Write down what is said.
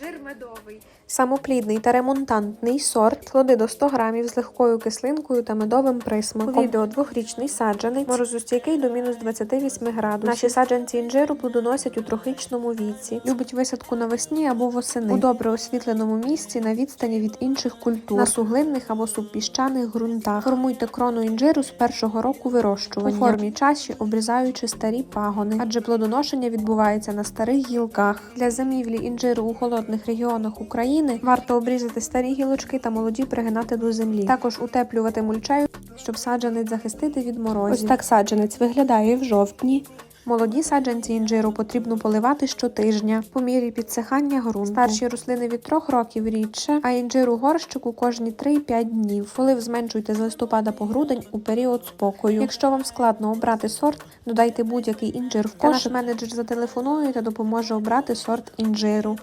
Інжир медовий. Самоплідний та ремонтантний сорт, плоди до 100 грамів з легкою кислинкою та медовим присмаком. Відео двохрічний саджанець, морозостійкий до мінус 28 градусів. Наші саджанці інжиру плодоносять у трохичному віці. Любить висадку навесні або восени. У добре освітленому місці на відстані від інших культур. На суглинних або субпіщаних ґрунтах. Формуйте крону інжиру з першого року вирощування. У формі чаші, обрізаючи старі пагони, адже плодоношення відбувається на старих гілках. Для замівлі інжиру у холодних регіонах України варто обрізати старі гілочки та молоді пригинати до землі. Також утеплювати мульчею, щоб саджанець захистити від морозів. Ось так саджанець виглядає в жовтні. Молоді саджанці інжиру потрібно поливати щотижня по мірі підсихання ґрунту. Старші рослини від 3 років рідше, а інжиру горщику кожні 3-5 днів. Полив зменшуйте з листопада по грудень у період спокою. Якщо вам складно обрати сорт, додайте будь-який інжир в кошик. Наш менеджер зателефонує та допоможе обрати сорт інжиру.